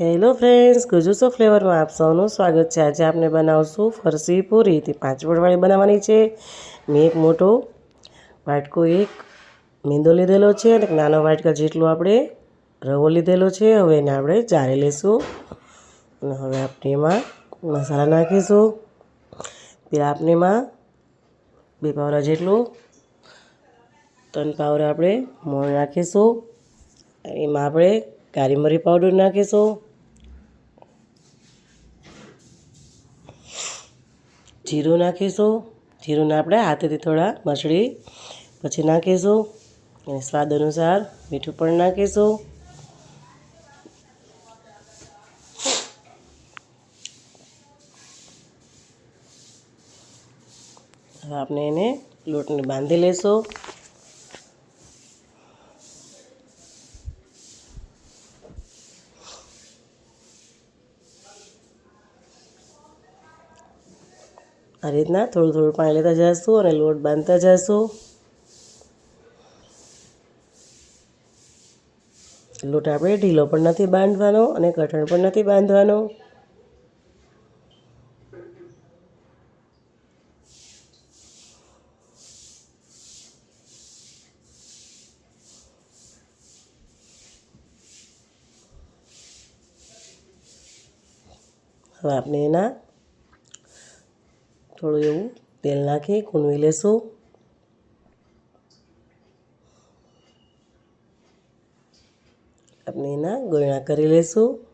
Hello friends ગુજુસો ફ્લેવરમાં આપ સૌનું સ્વાગત છે. આજે આપણે બનાવશું ફરસી પૂરી. તે પાંચ વડવાળી બનાવવાની છે. મેં એક મોટો વાટકો, એક મીંદો લીધેલો છે અને એક નાનો વાટકા જેટલો આપણે રવો લીધેલો છે. હવે એને આપણે ચારી લઈશું અને હવે આપણે એમાં મસાલા નાખીશું. તે આપણે એમાં બે પાવડા જેટલું ત્રણ પાવરા આપણે મોણ નાખીશું. એમાં આપણે કાળી મરી પાવડર નાખીશું. જીરું નાખીશું. જીરુંને આપણે હાથેથી થોડા મસળી પછી નાખીશું. અને સ્વાદ અનુસાર મીઠું પણ નાખીશું. હવે આપણે એને લોટને બાંધી લઈશું. આ રીતના થોડું થોડું પાણી લેતા જઈશું અને લોટ બાંધતા જઈશું. લોટ આપણે ઢીલો પણ નથી બાંધવાનો અને કઠણ પણ નથી બાંધવાનો. હવે આપણે એના થોડું એવું તેલ નાખી કૂણવી લેશું. આપણે એના ગોળણા કરી લઈશું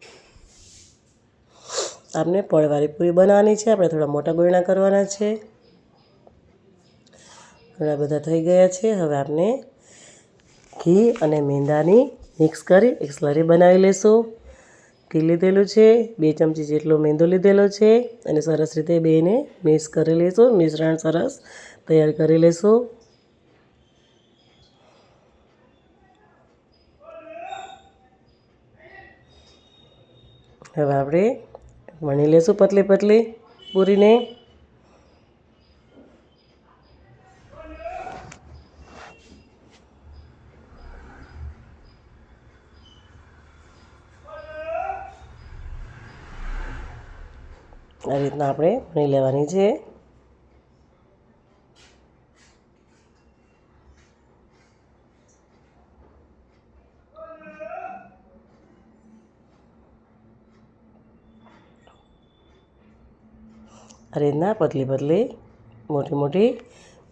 આપણે પડવાળી પૂરી બનાવવાની છે. આપણે થોડા મોટા ગોળણા કરવાના છે. ઘણા બધા થઈ ગયા છે. હવે આપણે ઘી અને મેંદાની મિક્સ કરી એક સ્લરી બનાવી લઈશું ઘી લીધેલું છે, બે ચમચી જેટલો મેંદો લીધેલો છે અને સરસ રીતે બેને મિક્સ કરી લઈશું મિશ્રણ સરસ તૈયાર કરી લઈશું હવે આપણે વણી લઈશું પતલી પતલી પૂરીને. આ રીતના આપણે વણી લેવાની છે. આ રીતના પતલી પતલી મોટી મોટી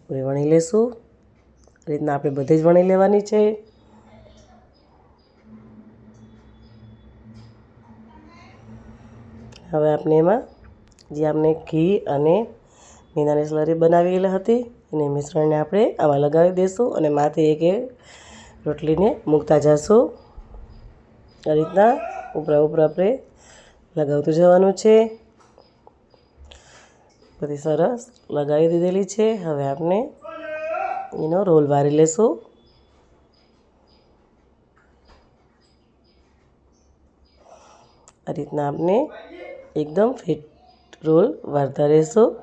પૂરી વણી લેશું. આ રીતના આપણે બધી જ વણી લેવાની છે. હવે આપણે એમાં જે આપણે ઘી અને મીનાની સ્લરી બનાવેલી હતી. એને મિશ્રણને આપણે આમાં લગાવી દઈશું અને માથે એક રોટલીને મૂકતા જઈશું આ રીતના ઉપરા ઉપરા આપણે લગાવતું જવાનું છે. બધી સરસ લગાવી દીધેલી છે. હવે આપણે એનો રોલ વારી લેશું. આ રીતના આપણે એકદમ ફિટ રોલ વાળતા રહેશો.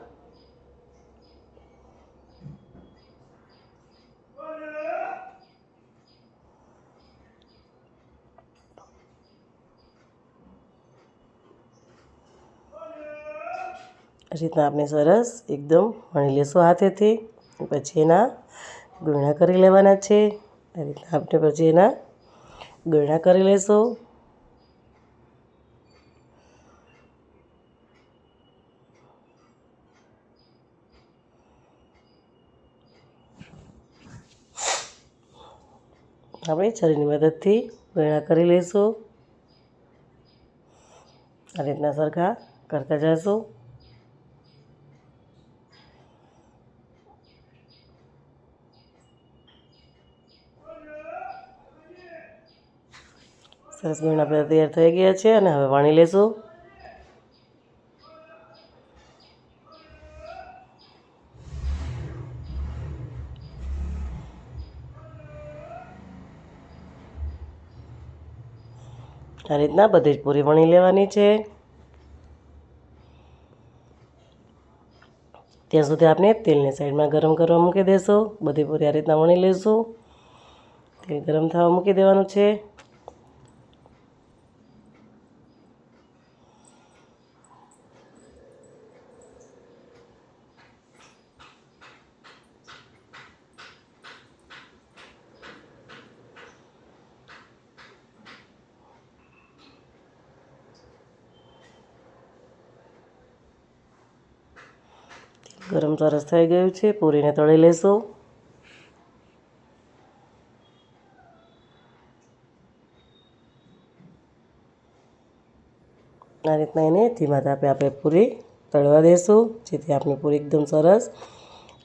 રીતના આપણે સરસ એકદમ વણી લેશું હાથેથી. પછી એના ગળણા કરી લેવાના છે. આ રીતના આપણે પછી એના ગળણા કરી લેશું. આપણે છરીની મદદથી વેળા કરી લઈશું. આ રીતના સરખા કરતા જઈશું સરસ ગળણા બધા તૈયાર થઈ ગયા છે અને હવે વાણી લેશું. આ રીતના બધી જ પૂરી વણી લેવાની છે. ત્યાં સુધી આપણે તેલને સાઈડમાં ગરમ કરવા મૂકી દેશું. બધી પૂરી આ રીતના વણી લઈશું તેલ ગરમ થવા મૂકી દેવાનું છે. ગરમ સરસ થઈ ગયું છે, પૂરીને તળી લેશું. આ રીતના એને ધીમા તાપે આપણે પૂરી તળવા દેશું, જેથી આપણી પૂરી એકદમ સરસ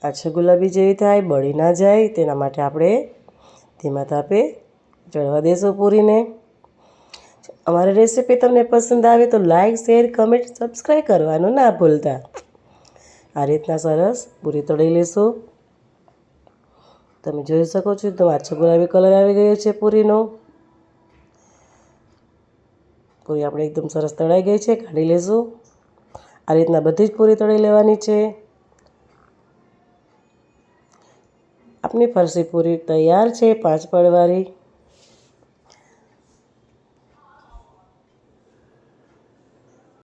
આછો ગુલાબી જેવી થાય, બળી ના જાય. તેના માટે આપણે ધીમા તાપે ચડવા દેશું પૂરીને. અમારી રેસીપી તમને પસંદ આવે તો લાઇક શેર, કમેન્ટ, સબસ્ક્રાઈબ કરવાનું ના ભૂલતા. આ રીતના સરસ પૂરી તળી લેશું. તમે જોઈ શકો છો, એકદમ આછો ગુલાબી કલર આવી ગયો છે પૂરીનો. પૂરી આપણે એકદમ સરસ તળાઈ ગઈ છે, કાઢી લેશું. આ રીતના બધી જ પૂરી તળી લેવાની છે. આપની ફરસી પૂરી તૈયાર છે, પાંચ પડવાળી.